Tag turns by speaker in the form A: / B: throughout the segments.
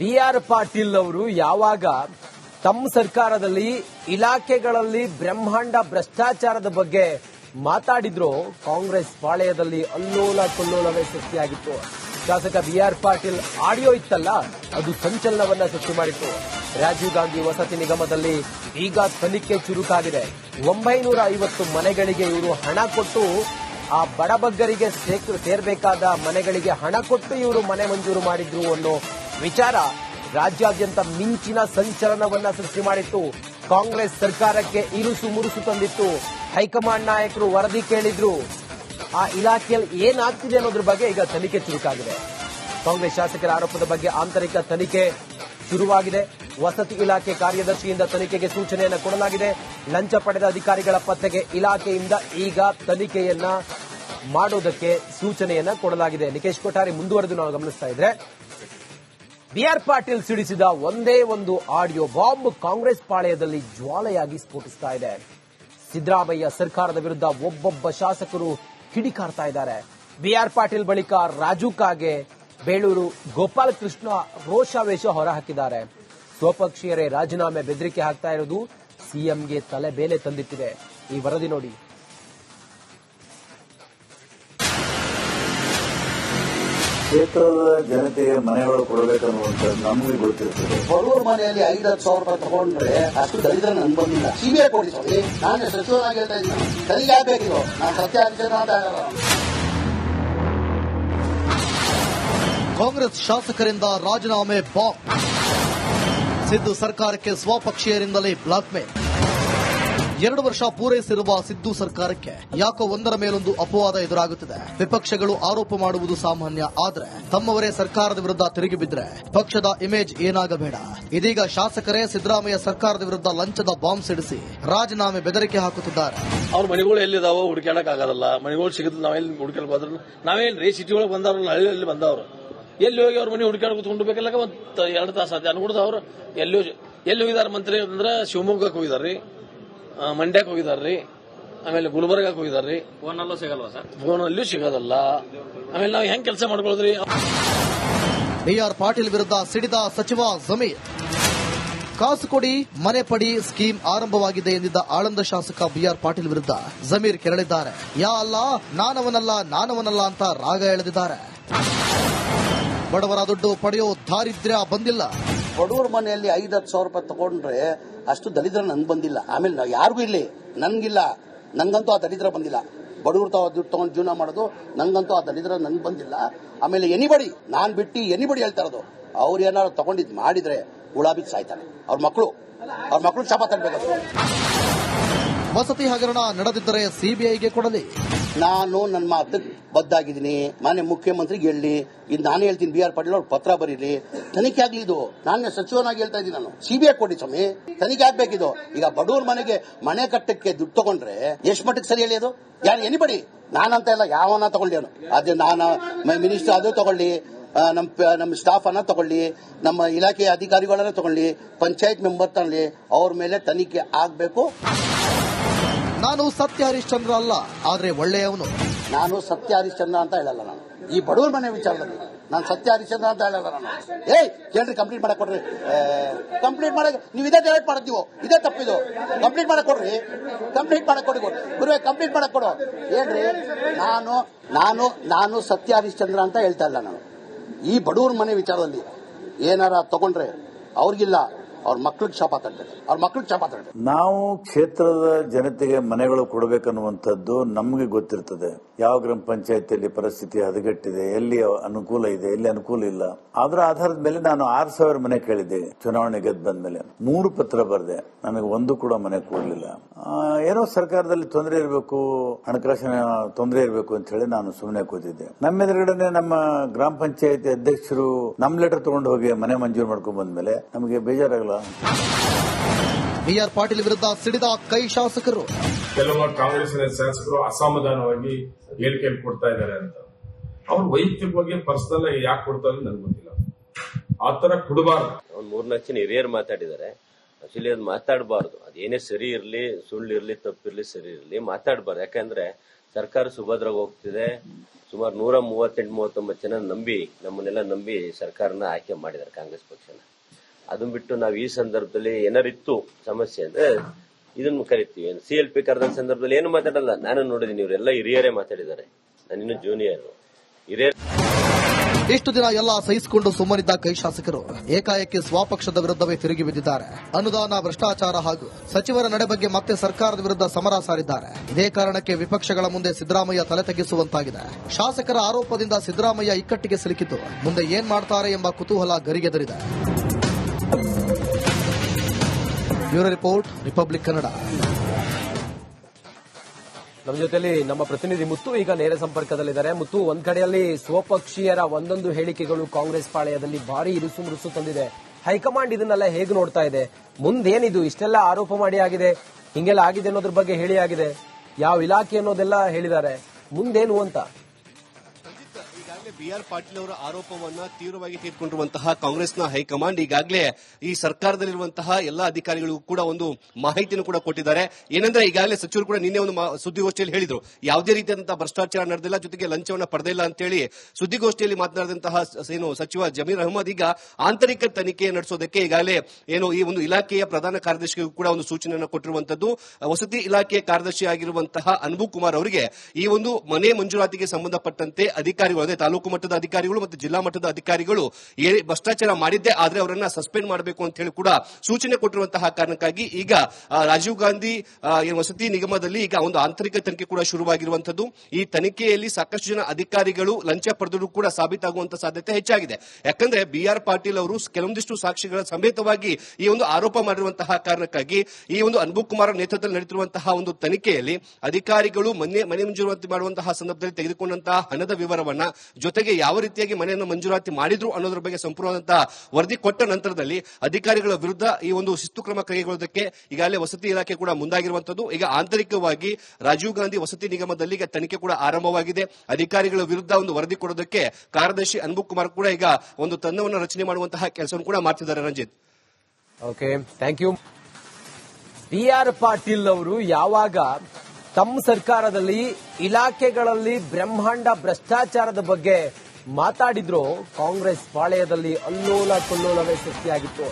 A: B R Patil ಅವರು ಯಾವಾಗ ತಮ್ಮ ಸರ್ಕಾರದಲ್ಲಿ ಇಲಾಖೆಗಳಲ್ಲಿ ಬ್ರಹ್ಮಾಂಡ ಭ್ರಷ್ಟಾಚಾರದ ಬಗ್ಗೆ ಮಾತಾಡಿದ್ರು ಕಾಂಗ್ರೆಸ್ ಪಾಳೆಯದಲ್ಲಿ ಅಲ್ಲೋಲ ಕೊಲ್ಲೋಲವೇ ಸೃಷ್ಟಿಯಾಗಿತ್ತು. ಶಾಸಕ ಬಿ ಆರ್ ಪಾಟೀಲ್ ಆಡಿಯೋ ಇತ್ತಲ್ಲ, ಅದು ಸಂಚಲನವನ್ನ ಸೃಷ್ಟಿ ಮಾಡಿತ್ತು. ರಾಜೀವ್ ಗಾಂಧಿ ವಸತಿ ನಿಗಮದಲ್ಲಿ ಈಗ ತನಿಖೆ ಚುರುಕಾಗಿದೆ. ಒಂಬೈನೂರ ಐವತ್ತು ಮನೆಗಳಿಗೆ ಇವರು ಹಣ ಕೊಟ್ಟು ಆ ಬಡಬಗ್ಗರಿಗೆ ಸೇರ್ಬೇಕಾದ ಮನೆಗಳಿಗೆ ಹಣ ಕೊಟ್ಟು ಇವರು ಮನೆ ಮಂಜೂರು ಮಾಡಿದ್ರು ಅನ್ನೋ ವಿಚಾರ. ರಾಜ್ಯಾದ್ಯಂತ ಮಿಂಚಿನ ಸಂಚಲನವನ್ನ ಸೃಷ್ಟಿ ಮಾಡಿತ್ತು. ಕಾಂಗ್ರೆಸ್ ಸರ್ಕಾರಕ್ಕೆ ಇರುಸು ಮುರುಸು ತಂದಿತ್ತು. ಹೈಕಮಾಂಡ್ ನಾಯಕರು ವರದಿ ಕೇಳಿದ್ರು. ಆ ಇಲಾಖೆಯಲ್ಲಿ ಏನಾಗ್ತಿದೆ ಅನ್ನೋದ್ರ ಬಗ್ಗೆ ಈಗ ತನಿಖೆ ಚುರುಕಾಗಿದೆ. ಕಾಂಗ್ರೆಸ್ ಶಾಸಕರ ಆರೋಪದ ಬಗ್ಗೆ ಆಂತರಿಕ ತನಿಖೆ ಶುರುವಾಗಿದೆ. ವಸತಿ ಇಲಾಖೆ ಕಾರ್ಯದರ್ಶಿಯಿಂದ ತನಿಖೆಗೆ ಸೂಚನೆಯನ್ನು ಕೊಡಲಾಗಿದೆ. ಲಂಚ ಪಡೆದ ಅಧಿಕಾರಿಗಳ ಪತ್ತೆಗೆ ಇಲಾಖೆಯಿಂದ ಈಗ ತನಿಖೆಯನ್ನ ಮಾಡೋದಕ್ಕೆ ಸೂಚನೆಯನ್ನ ಕೊಡಲಾಗಿದೆ. ನಿಕೇಶ್ ಕೊಠಾರಿ ಮುಂದುವರೆದು ನಾವು ಗಮನಿಸ್ತಾ ಇದ್ರೆ ಬಿಆರ್ ಪಾಟೀಲ್ ಸಿಡಿಸಿದ ಒಂದೇ ಒಂದು ಆಡಿಯೋ ಬಾಂಬ್ ಕಾಂಗ್ರೆಸ್ ಪಾಳೆಯದಲ್ಲಿ ಜ್ವಾಲೆಯಾಗಿ ಸ್ಫೋಟಿಸ್ತಾ ಇದೆ. ಸಿದ್ದರಾಮಯ್ಯ ಸರ್ಕಾರದ ವಿರುದ್ಧ ಒಬ್ಬೊಬ್ಬ ಶಾಸಕರು ಕಿಡಿಕಾರ್ತಾ ಇದ್ದಾರೆ. ಬಿಆರ್ ಪಾಟೀಲ್ ಬಳಿಕ ರಾಜು ಕಾಗೆ, ಬೇಳೂರು ಗೋಪಾಲಕೃಷ್ಣ ರೋಷಾವೇಶ ಹೊರಹಾಕಿದ್ದಾರೆ. ಸ್ವಪಕ್ಷೀಯರೇ ರಾಜೀನಾಮೆ ಬೆದರಿಕೆ ಹಾಕ್ತಾ ಇರೋದು ಸಿಎಂಗೆ ತಲೆ ಬೇಲೆ ತಂದಿಟ್ಟಿದೆ. ಈ ವರದಿ ನೋಡಿ.
B: ಕ್ಷೇತ್ರದ ಜನತೆಗೆ ಮನೆಗಳು ಕೊಡಬೇಕನ್ನುವಂಥದ್ದು ನಮಗೆ ಗೊತ್ತಿರ್ತದೆ.
C: ಬಡವ್ರ ಮನೆಯಲ್ಲಿ ಐದು ಹತ್ತು ಸಾವಿರ ರೂಪಾಯಿ ತಗೊಂಡ್ರೆ ಅಷ್ಟು ದರಿದ್ರ ನನ್ ಬಂದಿಲ್ಲ. ಸಿಬಿಐ ಕೊಡಿ ಸ್ವಾಮಿ ನಾನು ಸಚಿವನಾಗಿ ಹೇಳ್ತಾ ಇದ್ದೀನಿ. ತನಿಖೆ ಆಗ್ಬೇಕಿರೋ ನಾನು ಸತ್ಯ ಅಂತ ಆಗಲ್ಲ
D: ಕಾಂಗ್ರೆಸ್ ಶಾಸಕರಿಂದ ರಾಜೀನಾಮೆ ಬಾಂಬ್ ಸಿದ್ದು ಸರ್ಕಾರಕ್ಕೆ ಸ್ವಪಕ್ಷೀಯರಿಂದಲೇ ಬ್ಲಾಕ್ ಮೇಲ್ ಎರಡು ವರ್ಷ ಪೂರೈಸಿರುವ ಸಿದ್ದು ಸರ್ಕಾರಕ್ಕೆ ಯಾಕೋ ಒಂದರ ಮೇಲೊಂದು ಅಪವಾದ ಎದುರಾಗುತ್ತಿದೆ. ವಿಪಕ್ಷಗಳು ಆರೋಪ ಮಾಡುವುದು ಸಾಮಾನ್ಯ, ಆದರೆ ತಮ್ಮವರೇ ಸರ್ಕಾರದ ವಿರುದ್ಧ ತಿರುಗಿ ಬಿದ್ರೆ ಪಕ್ಷದ ಇಮೇಜ್ ಏನಾಗಬೇಡ. ಇದೀಗ ಶಾಸಕರೇ ಸಿದ್ದರಾಮಯ್ಯ ಸರ್ಕಾರದ ವಿರುದ್ಧ ಲಂಚದ ಬಾಂಬ್ ಸಿಡಿಸಿ ರಾಜೀನಾಮೆ ಬೆದರಿಕೆ ಹಾಕುತ್ತಿದ್ದಾರೆ.
E: ಅವ್ರ ಮನೆಗಳು ಎಲ್ಲಿದಾವೋ ಹುಡುಕ್ಯಾಡಕ್ ಆಗಲ್ಲ ಮನೆಗಳು ಸಿಗುತ್ತೆ ನಾವೆಲ್ಲಿ ಹುಡುಕಲ್ಬಾದ್ರು ನಾವೇನು ನಾವೇನ್ರಿ ಸಿಟಿ ಒಳಗೆ ಬಂದವ್ರಲ್ಲ ಹಳ್ಳಿಯಲ್ಲಿ ಬಂದವರು? ಎಲ್ಲಿ ಹೋಗಿ ಅವ್ರ ಮನೆ ಹುಡುಕ್ಯಾಡ ಕುತ್ಕೊಂಡು ಬೇಕಲ್ಲ ಒಂದು ಎರಡು ತಾಸು ಆಯ್ತು ಅನ್ಕೊಡ್ದ ಅವ್ರು ಎಲ್ಲಿ ಎಲ್ಲಿ ಹೋಗಿದಾರೆ ಮಂತ್ರಿ ಅಂದ್ರೆ ಶಿವಮೊಗ್ಗಕ್ಕೆ ಹೋಗಿದಾರ್ರಿ ಮಂಡ್ಯಕ್ಕೆ ಹೋಗಿದಾರ್ರಿ. ಆಮೇಲೆ ಗುಲ್ಬರ್ಗಕ್ಕೆ ಹೋಗಿದಾರ್ರಿ.
F: ಫೋನಲ್ಲೂ ಸಿಗಲ್ವಾ ಸರ್?
E: ಫೋನಲ್ಲೂ ಸಿಗೋದಲ್ಲ. ಆಮೇಲೆ ನಾವು ಹೆಂಗ್ ಕೆಲಸ ಮಾಡ್ಕೊಳ್ಳೋದ್ರಿ
D: ಬಿಆರ್ ಪಾಟೀಲ್ ವಿರುದ್ಧ ಸಿಡಿದ ಸಚಿವ ಜಮೀರ್. ಕಾಸು ಕೊಡಿ ಮನೆ ಪಡಿ ಸ್ಕೀಮ್ ಆರಂಭವಾಗಿದೆ ಎಂದಿದ್ದ ಆಳಂದ ಶಾಸಕ ಬಿಆರ್ ಪಾಟೀಲ್ ವಿರುದ್ಧ ಜಮೀರ್ ಕೆರಳಿದ್ದಾರೆ. ಯಾ ಅಲ್ಲ ನಾನವನಲ್ಲ ನಾನವನಲ್ಲ ಅಂತ ರಾಗ ಎಳೆದಿದ್ದಾರೆ. ಬಡವರ ದುಡ್ಡು ಪಡೆಯೋ ದಾರಿದ್ರ್ಯ ಬಂದಿಲ್ಲ.
C: ಬಡವ್ರ ಮನೆಯಲ್ಲಿ ಐದು ಹತ್ತು ಸಾವಿರ ರೂಪಾಯಿ ತಗೊಂಡ್ರೆ ಅಷ್ಟು ದಲಿದ್ರ ನನ್ ಬಂದಿಲ್ಲ. ಆಮೇಲೆ ನಾವು ಯಾರಿಗೂ ಇಲ್ಲಿ ನನ್ಗಿಲ್ಲ ನಂಗಂತೂ ಆ ದಲಿದ್ರ ಬಂದಿಲ್ಲ. ಬಡವ್ರು ತಾವು ದುಡ್ಡು ತಗೊಂಡು ಜೀವನ ಮಾಡೋದು, ನಂಗಂತೂ ಆ ದಲಿದ್ರ ನನ್ಗೆ ಬಂದಿಲ್ಲ. ಆಮೇಲೆ ಎನಿಬಡಿ ನಾನ್ ಬಿಟ್ಟು ಎನಿಬಡಿ ಹೇಳ್ತಾ ಇರೋದು, ಅವ್ರು ಏನಾದ್ರು ತಗೊಂಡಿದ್ ಮಾಡಿದ್ರೆ ಗುಳಾಬಿ ಸಾಯ್ತಾರೆ. ಅವ್ರ ಮಕ್ಕಳು ಅವ್ರ ಮಕ್ಕಳು ಶಾಪ ತರಬೇಕು
D: ವಸತಿ ಹಗರಣ ನಡೆದಿದ್ದರೆ ಸಿಬಿಐಗೆ ಕೊಡಲಿ.
C: ನಾನು ನನ್ನ ಮಾತು ಬದ್ದಾಗಿದ್ದೀನಿ ಮಾನ್ಯ ಮುಖ್ಯಮಂತ್ರಿಗೆ ಹೇಳಿ. ಇದು ನಾನು ಹೇಳ್ತೀನಿ, ಬಿ ಆರ್ ಪಾಟೀಲ್ ಅವ್ರು ಪತ್ರ ಬರೀಲಿ ತನಿಖೆ ಆಗ್ಲಿ ಇದು. ನಾನು ಸಚಿವನಾಗಿ ಹೇಳ್ತಾ ಇದ್ದೀನಿ ನಾನು. ಸಿಬಿಐ ಕೊಡಿ ಸ್ವಾಮಿ. ತನಿಖೆ ಆಗ್ಬೇಕಿದು. ಈಗ ಬಡವ್ರ ಮನೆಗೆ ಮನೆ ಕಟ್ಟಕ್ಕೆ ದುಡ್ಡು ತಗೊಂಡ್ರೆ ಎಷ್ಟು ಮಟ್ಟಿಗೆ ಸರಿ ಹೇಳಿ ಅದು? ಯಾರು ಎನಿಬಡಿ? ನಾನಂತ ಇಲ್ಲ ಯಾವನ ಅವನು. ಅದೇ ನಾನು ಮಿನಿಸ್ಟರ್ ಅದು ತಗೊಳ್ಳಿ. ನಮ್ಮ ನಮ್ಮ ಸ್ಟಾಫ್ ಅನ್ನ ತಗೊಳ್ಳಿ. ನಮ್ಮ ಇಲಾಖೆಯ ಅಧಿಕಾರಿಗಳನ್ನ ತಗೊಳ್ಳಿ. ಪಂಚಾಯತ್ ಮೆಂಬರ್ ತಗೊಳ್ಳಿ ಅವ್ರ ಮೇಲೆ ತನಿಖೆ ಆಗ್ಬೇಕು.
D: ನಾನು ಸತ್ಯ ಹರಿಶ್ಚಂದ್ರ ಅಲ್ಲ, ಆದ್ರೆ ಒಳ್ಳೆಯವನು.
C: ನಾನು ಸತ್ಯ ಹರಿಶ್ಚಂದ್ರ ಅಂತ ಹೇಳಲ್ಲ ನಾನು. ಈ ಬಡವರ ಮನೆ ವಿಚಾರದಲ್ಲಿ ನಾನು ಸತ್ಯ ಹರಿಶ್ಚಂದ್ರ ಅಂತ ಹೇಳಲ್ಲ ನಾನು. ಏಯ್, ಕೇಳ್ರಿ ಕಂಪ್ಲೀಟ್ ಮಾಡಕ್ ಕೊಡ್ರಿ. ಕಂಪ್ಲೀಟ್ ಮಾಡಕ್, ನೀವು ಇದೇ ಡೈರೆಕ್ಟ್ ಮಾಡತ್ತೀವೋ ಇದೇ ತಪ್ಪಿದು ಕಂಪ್ಲೀಟ್ ಮಾಡಕ್ ಕೊಡ್ರಿ. ಕಂಪ್ಲೀಟ್ ಮಾಡಕ್ ಕೊಡಿ ಗುರುವೆ ಕಂಪ್ಲೀಟ್ ಮಾಡಕ್ ಕೊಡು. ಏನ್ರಿ ನಾನು ನಾನು ನಾನು ಸತ್ಯ ಹರಿಶ್ಚಂದ್ರ ಅಂತ ಹೇಳ್ತಾ ಇಲ್ಲ ನಾನು. ಈ ಬಡವ್ರ ಮನೆ ವಿಚಾರದಲ್ಲಿ ಏನಾರ ತಗೊಂಡ್ರೆ ಅವ್ರಿಗಿಲ್ಲ. ಅವ್ರ ಮಕ್ಳಿಗೆ ಶಾಪ ತಟ್ಟಬೇಕು ಅವ್ರ ಮಕ್ಳಿಗೆ ಶಾಪ ತಟ್ಟಬೇಕು
B: ನಾವು ಕ್ಷೇತ್ರದ ಜನತೆಗೆ ಮನೆಗಳು ಕೊಡಬೇಕನ್ನುವಂಥದ್ದು ನಮಗೆ ಗೊತ್ತಿರ್ತದೆ. ಯಾವ ಗ್ರಾಮ ಪಂಚಾಯತಿಯಲ್ಲಿ ಪರಿಸ್ಥಿತಿ ಹದಗೆಟ್ಟಿದೆ, ಎಲ್ಲಿ ಅನುಕೂಲ ಇದೆ, ಎಲ್ಲಿ ಅನುಕೂಲ ಇಲ್ಲ. ಅದರ ಆಧಾರದ ಮೇಲೆ ನಾನು ಆರು ಸಾವಿರ ಮನೆ ಕೇಳಿದ್ದೆ ಚುನಾವಣೆ ಗೆದ್ದು ಬಂದ್ಮೇಲೆ. ಮೂರು ಪತ್ರ ಬರೆದೆ. ನನಗೆ ಒಂದು ಕೂಡ ಮನೆ ಕೊಡಲಿಲ್ಲ. ಏನೋ ಸರ್ಕಾರದಲ್ಲಿ ತೊಂದರೆ ಇರಬೇಕು, ಹಣಕಾಸಿನ ತೊಂದರೆ ಇರಬೇಕು ಅಂತ ಹೇಳಿ ನಾನು ಸುಮ್ಮನೆ ಕೂತಿದ್ದೆ. ನಮ್ಮ ಎದುರುಗಡೆ ನಮ್ಮ ಗ್ರಾಮ ಪಂಚಾಯತಿ ಅಧ್ಯಕ್ಷರು ನಮ್ಮ ಲೆಟರ್ ತಗೊಂಡು ಹೋಗಿ ಮನೆ ಮಂಜೂರು ಮಾಡ್ಕೊಂಡ್ ಬಂದ್ಮೇಲೆ ನಮಗೆ ಬೇಜಾರಾಗಲ್ಲ
D: ಬಿಆರ್ ಪಾಟೀಲ್ ವಿರುದ್ಧ ಸಿಡಿದ ಕೈ ಶಾಸಕರು.
G: ಕೆಲವು ಕಾಂಗ್ರೆಸ್ ಶಾಸಕರು ಅಸಮಾಧಾನವಾಗಿ ಹೇಳಿಕೆ ಕೊಡ್ತಾ ಇದ್ದಾರೆ ಅಂತ. ಅವ್ರು ವೈಯಕ್ತಿಕವಾಗಿ ಪರ್ಸನಲ್ ಯಾಕೆ ಕೊಡ್ತಾರೆ ನನ್ಗೆ ಗೊತ್ತಿಲ್ಲ. ಆ ತರ ಕೊಡಬಾರ್ದು.
F: ಒಂದ್ ಮೂರ್ನಾಲ್ಕು ಜನ ಹಿರಿಯರು ಮಾತಾಡಿದ್ದಾರೆ. ಆಕ್ಚುಲಿ ಅದು ಮಾತಾಡಬಾರ್ದು. ಅದೇನೇ ಸರಿ ಇರ್ಲಿ ಸುಳ್ಳು ಇರಲಿ ತಪ್ಪಿರಲಿ ಸರಿ ಇರ್ಲಿ ಮಾತಾಡಬಾರ್ದು. ಯಾಕಂದ್ರೆ ಸರ್ಕಾರ ಸುಭದ್ರಾಗ ಹೋಗ್ತಿದೆ. ಸುಮಾರು ನೂರ ಮೂವತ್ತೆಂಟು ಮೂವತ್ತೊಂಬತ್ತು ಜನ ನಂಬಿ ನಮ್ಮನ್ನೆಲ್ಲ ನಂಬಿ ಸರ್ಕಾರನ ಆಯ್ಕೆ ಮಾಡಿದ್ದಾರೆ ಕಾಂಗ್ರೆಸ್ ಪಕ್ಷನ. ಅದನ್ನ ಬಿಟ್ಟು ನಾವು ಈ ಸಂದರ್ಭದಲ್ಲಿ ಏನಾರಿತ್ತು ಸಮಸ್ಯೆ ಅಂದ್ರೆ ಇದನ್ನು ಕರಿತೀವಿ. ಸಿ ಎಲ್ ಪಿ ಕರೆದ ಸಂದರ್ಭದಲ್ಲಿ ಏನು ಮಾತಾಡಲ್ಲ. ನಾನು ನೋಡಿದೀನಿ, ಇವರೆಲ್ಲ ಹಿರಿಯರೇ ಮಾತಾಡಿದ್ದಾರೆ. ನಾನಿನ್ನು ಜೂನಿಯರ್ ಹಿರಿಯರ್
D: ಇಷ್ಟು ದಿನ ಎಲ್ಲ ಸಹಿಸಿಕೊಂಡು ಸುಮ್ಮನಿದ್ದ ಕೈ ಶಾಸಕರು ಏಕಾಏಕಿ ಸ್ವಪಕ್ಷದ ವಿರುದ್ಧವೇ ತಿರುಗಿ ಬಿದ್ದಿದ್ದಾರೆ. ಅನುದಾನ, ಭ್ರಷ್ಟಾಚಾರ ಹಾಗೂ ಸಚಿವರ ನಡೆ ಬಗ್ಗೆ ಮತ್ತೆ ಸರ್ಕಾರದ ವಿರುದ್ಧ ಸಮರ ಸಾರಿದ್ದಾರೆ. ಇದೇ ಕಾರಣಕ್ಕೆ ವಿಪಕ್ಷಗಳ ಮುಂದೆ ಸಿದ್ದರಾಮಯ್ಯ ತಲೆ ತಗ್ಗಿಸುವಂತಾಗಿದೆ ಶಾಸಕರ ಆರೋಪದಿಂದ ಸಿದ್ದರಾಮಯ್ಯ ಇಕ್ಕಟ್ಟಿಗೆ ಸಿಲುಕಿದ್ದು. ಮುಂದೆ ಏನ್ ಮಾಡ್ತಾರೆ ಎಂಬ ಕುತೂಹಲ ಗರಿಗೆದರಿದೆ. ಬ್ಯೂರೋ ರಿಪೋರ್ಟ್ ರಿಪಬ್ಲಿಕ್ ಕನ್ನಡ
A: ನಮ್ಮ ಜೊತೆಯಲ್ಲಿ ನಮ್ಮ ಪ್ರತಿನಿಧಿ ಮುತ್ತು ಈಗ ನೇರ ಸಂಪರ್ಕದಲ್ಲಿದ್ದಾರೆ. ಮುತ್ತು, ಒಂದ್ ಕಡೆಯಲ್ಲಿ ಸ್ವಪಕ್ಷೀಯರ ಒಂದೊಂದು ಹೇಳಿಕೆಗಳು ಕಾಂಗ್ರೆಸ್ ಪಾಳೆಯದಲ್ಲಿ ಭಾರಿ ಇರುಸು ಮುರುಸು ತಂದಿದೆ. ಹೈಕಮಾಂಡ್ ಇದನ್ನೆಲ್ಲ ಹೇಗೆ ನೋಡ್ತಾ ಇದೆ? ಮುಂದೇನಿದು? ಇಷ್ಟೆಲ್ಲ ಆರೋಪ ಮಾಡಿ ಆಗಿದೆ. ಹಿಂಗೆಲ್ಲ ಆಗಿದೆ ಅನ್ನೋದ್ರ ಬಗ್ಗೆ ಹೇಳಿ ಆಗಿದೆ. ಯಾವ ಇಲಾಖೆ ಅನ್ನೋದೆಲ್ಲ ಹೇಳಿದ್ದಾರೆ. ಮುಂದೇನು ಅಂತ?
H: ಈಗಾಗಲೇ ಬಿ ಆರ್ ಪಾಟೀಲ್ ಅವರ ಆರೋಪವನ್ನ ತೀವ್ರವಾಗಿ ತೆಗೆದುಕೊಂಡಿರುವಂತಹ ಕಾಂಗ್ರೆಸ್ನ ಹೈಕಮಾಂಡ್ ಈಗಾಗಲೇ ಈ ಸರ್ಕಾರದಲ್ಲಿರುವಂತಹ ಎಲ್ಲಾ ಅಧಿಕಾರಿಗಳಿಗೂ ಕೂಡ ಒಂದು ಮಾಹಿತಿಯನ್ನು ಕೂಡ ಕೊಟ್ಟಿದ್ದಾರೆ. ಏನಂದ್ರೆ ಈಗಾಗಲೇ ಸಚಿವರು ಕೂಡ ನಿನ್ನೆ ಒಂದು ಸುದ್ದಿಗೋಷ್ಠಿಯಲ್ಲಿ ಹೇಳಿದ್ರು, ಯಾವುದೇ ರೀತಿಯಾದಂತಹ ಭ್ರಷ್ಟಾಚಾರ ನಡೆದಿಲ್ಲ, ಜೊತೆಗೆ ಲಂಚವನ್ನ ಪಡೆದಿಲ್ಲ ಅಂತೇಳಿ ಸುದ್ದಿಗೋಷ್ಠಿಯಲ್ಲಿ ಮಾತನಾಡಿದಂತಹ ಏನು ಸಚಿವ ಜಮೀರ್ ಅಹಮದ್ ಈಗ ಆಂತರಿಕ ತನಿಖೆ ನಡೆಸೋದಕ್ಕೆ ಈಗಾಗಲೇ ಏನು ಈ ಒಂದು ಇಲಾಖೆಯ ಪ್ರಧಾನ ಕಾರ್ಯದರ್ಶಿಗೂ ಕೂಡ ಒಂದು ಸೂಚನೆಯನ್ನು ಕೊಟ್ಟಿರುವಂತದ್ದು. ವಸತಿ ಇಲಾಖೆಯ ಕಾರ್ಯದರ್ಶಿ ಆಗಿರುವಂತಹ ಅನ್ಬು ಕುಮಾರ್ ಅವರಿಗೆ ಈ ಒಂದು ಮನೆ ಮಂಜೂರಾತಿಗೆ ಸಂಬಂಧಪಟ್ಟಂತೆ ಅಧಿಕಾರಿಗಳು ಅದೇ ಮಟ್ಟದ ಅಧಿಕಾರಿಗಳು ಮತ್ತು ಜಿಲ್ಲಾ ಮಟ್ಟದ ಅಧಿಕಾರಿಗಳು ಭ್ರಷ್ಟಾಚಾರ ಮಾಡಿದ್ದೆ ಆದ್ರೆ ಅವರನ್ನ ಸಸ್ಪೆಂಡ್ ಮಾಡಬೇಕು ಅಂತ ಹೇಳಿ ಕೂಡ ಸೂಚನೆ ಕೊಟ್ಟಿರುವಂತಹ ಕಾರಣಕ್ಕಾಗಿ ಈಗ ರಾಜೀವ್ ಗಾಂಧಿ ವಸತಿ ನಿಗಮದಲ್ಲಿ ಈಗ ಒಂದು ಆಂತರಿಕ ತನಿಖೆ ಕೂಡ ಶುರುವಾಗಿರುವಂತದ್ದು ಈ ತನಿಖೆಯಲ್ಲಿ ಸಾಕಷ್ಟು ಜನ ಅಧಿಕಾರಿಗಳು, ಲಂಚ ಪಡೆದರು ಕೂಡ ಸಾಬೀತಾಗುವಂತಹ ಸಾಧ್ಯತೆ ಹೆಚ್ಚಾಗಿದೆ. ಯಾಕಂದ್ರೆ ಬಿ ಆರ್ ಪಾಟೀಲ್ ಅವರು ಕೆಲವೊಂದಿಷ್ಟು ಸಾಕ್ಷಿಗಳ ಸಮೇತವಾಗಿ ಈ ಒಂದು ಆರೋಪ ಮಾಡಿರುವಂತಹ ಕಾರಣಕ್ಕಾಗಿ ಈ ಒಂದು ಅನ್ಬು ಕುಮಾರ್ ನೇತೃತ್ವದಲ್ಲಿ ನಡೆದಿರುವಂತಹ ಒಂದು ತನಿಖೆಯಲ್ಲಿ ಅಧಿಕಾರಿಗಳು ಮನೆ ಮನೆ ಮಂಜೂರಾತಿ ಮಾಡುವಂತಹ ಸಂದರ್ಭದಲ್ಲಿ ತೆಗೆದುಕೊಂಡಂತಹ ಹಣದ ವಿವರವನ್ನ ಜೊತೆಗೆ ಯಾವ ರೀತಿಯಾಗಿ ಮನೆಯನ್ನು ಮಂಜೂರಾತಿ ಮಾಡಿದ್ರು ಅನ್ನೋದ್ರ ಬಗ್ಗೆ ಸಂಪೂರ್ಣವಾದಂತಹ ವರದಿ ಕೊಟ್ಟ ನಂತರದಲ್ಲಿ ಅಧಿಕಾರಿಗಳ ವಿರುದ್ಧ ಈ ಒಂದು ಶಿಸ್ತು ಕ್ರಮ ಕೈಗೊಳ್ಳೋದಕ್ಕೆ ಈಗಾಗಲೇ ವಸತಿ ಇಲಾಖೆ ಕೂಡ ಮುಂದಾಗಿರುವಂತದ್ದು ಈಗ ಆಂತರಿಕವಾಗಿ ರಾಜೀವ್ ಗಾಂಧಿ ವಸತಿ ನಿಗಮದಲ್ಲಿ ಈಗ ತನಿಖೆ ಕೂಡ ಆರಂಭವಾಗಿದೆ. ಅಧಿಕಾರಿಗಳ ವಿರುದ್ಧ ಒಂದು ವರದಿ ಕೊಡೋದಕ್ಕೆ ಕಾರ್ಯದರ್ಶಿ ಅನ್ಬು ಕುಮಾರ್ ಕೂಡ ಈಗ ಒಂದು ತಂಡವನ್ನು ರಚನೆ ಮಾಡುವಂತಹ ಕೆಲಸವನ್ನು ಕೂಡ ಮಾಡ್ತಿದ್ದಾರೆ Ranjit.
A: Okay thank you B R Patil ಅವರು ಯಾವಾಗ ತಮ್ಮ ಸರ್ಕಾರದಲ್ಲಿ ಇಲಾಖೆಗಳಲ್ಲಿ ಬ್ರಹ್ಮಾಂಡ ಭ್ರಷ್ಟಾಚಾರದ ಬಗ್ಗೆ ಮಾತಾಡಿದ್ರು. ಕಾಂಗ್ರೆಸ್ ಪಾಳೆಯದಲ್ಲಿ ಅಲ್ಲೋಲ ಕಲ್ಲೋಲವೇ ಸೃಷ್ಟಿಯಾಗಿತ್ತು.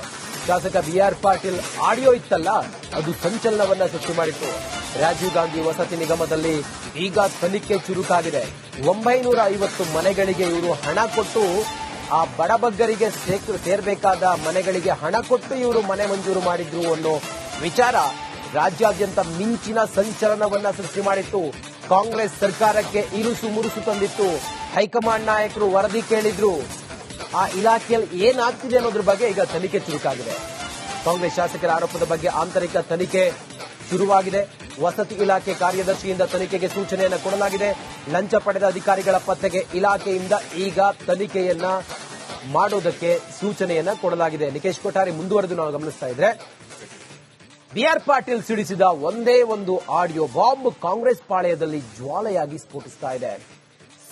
A: ಶಾಸಕ ಬಿ ಆರ್ ಪಾಟೀಲ್ ಆಡಿಯೋ ಇತ್ತಲ್ಲ, ಅದು ಸಂಚಲನವನ್ನ ಸೃಷ್ಟಿ ಮಾಡಿತ್ತು. ರಾಜೀವ್ ಗಾಂಧಿ ವಸತಿ ನಿಗಮದಲ್ಲಿ ಈಗ ತನಿಖೆ ಚುರುಕಾಗಿದೆ. ಒಂಬೈನೂರ ಐವತ್ತು ಮನೆಗಳಿಗೆ ಇವರು ಹಣ ಕೊಟ್ಟು ಆ ಬಡಬಗ್ಗರಿಗೆ ಸೇರ್ಬೇಕಾದ ಮನೆಗಳಿಗೆ ಹಣ ಕೊಟ್ಟು ಇವರು ಮನೆ ಮಂಜೂರು ಮಾಡಿದ್ರು ಅನ್ನೋ ವಿಚಾರ ರಾಜ್ಯಾದ್ಯಂತ ಮಿಂಚಿನ ಸಂಚಲನವನ್ನ ಸೃಷ್ಟಿ ಮಾಡಿತ್ತು. ಕಾಂಗ್ರೆಸ್ ಸರ್ಕಾರಕ್ಕೆ ಇರುಸು ಮುರುಸು ತಂದಿತ್ತು. ಹೈಕಮಾಂಡ್ ನಾಯಕರು ವರದಿ ಕೇಳಿದ್ರು. ಆ ಇಲಾಖೆಯಲ್ಲಿ ಏನಾಗ್ತಿದೆ ಅನ್ನೋದ್ರ ಬಗ್ಗೆ ಈಗ ತನಿಖೆ ಚುರುಕಾಗಿದೆ. ಕಾಂಗ್ರೆಸ್ ಶಾಸಕರ ಆರೋಪದ ಬಗ್ಗೆ ಆಂತರಿಕ ತನಿಖೆ ಶುರುವಾಗಿದೆ. ವಸತಿ ಇಲಾಖೆ ಕಾರ್ಯದರ್ಶಿಯಿಂದ ತನಿಖೆಗೆ ಸೂಚನೆಯನ್ನು ಕೊಡಲಾಗಿದೆ. ಲಂಚ ಪಡೆದ ಅಧಿಕಾರಿಗಳ ಪತ್ತೆಗೆ ಇಲಾಖೆಯಿಂದ ಈಗ ತನಿಖೆಯನ್ನ ಮಾಡೋದಕ್ಕೆ ಸೂಚನೆಯನ್ನ ಕೊಡಲಾಗಿದೆ. ನಿಕೇಶ್ ಕೊಠಾರಿ ಮುಂದುವರೆದು ನಾವು ಗಮನಿಸ್ತಾ ಇದ್ರೆ ಬಿಆರ್ ಪಾಟೀಲ್ ಸಿಡಿಸಿದ ಒಂದೇ ಒಂದು ಆಡಿಯೋ ಬಾಂಬ್ ಕಾಂಗ್ರೆಸ್ ಪಾಳೆಯದಲ್ಲಿ ಜ್ವಾಲೆಯಾಗಿ ಸ್ಫೋಟಿಸ್ತಾ ಇದೆ.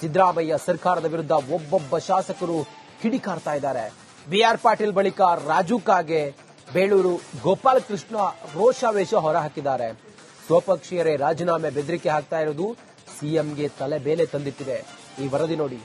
A: ಸಿದ್ದರಾಮಯ್ಯ ಸರ್ಕಾರದ ವಿರುದ್ಧ ಒಬ್ಬೊಬ್ಬ ಶಾಸಕರು ಕಿಡಿಕಾರ್ತಾ ಇದ್ದಾರೆ. ಬಿಆರ್ ಪಾಟೀಲ್ ಬಳಿಕ ರಾಜು ಕಾಗೆ, ಬೇಳೂರು ಗೋಪಾಲಕೃಷ್ಣ ರೋಷಾವೇಶ ಹೊರಹಾಕಿದ್ದಾರೆ. ಸ್ವಪಕ್ಷೀಯರೇ ರಾಜೀನಾಮೆ ಬೆದರಿಕೆ ಹಾಕ್ತಾ ಇರೋದು ಸಿಎಂಗೆ ತಲೆ ಬೇಲೆ ತಂದಿಟ್ಟಿದೆ. ಈ ವರದಿ ನೋಡಿ.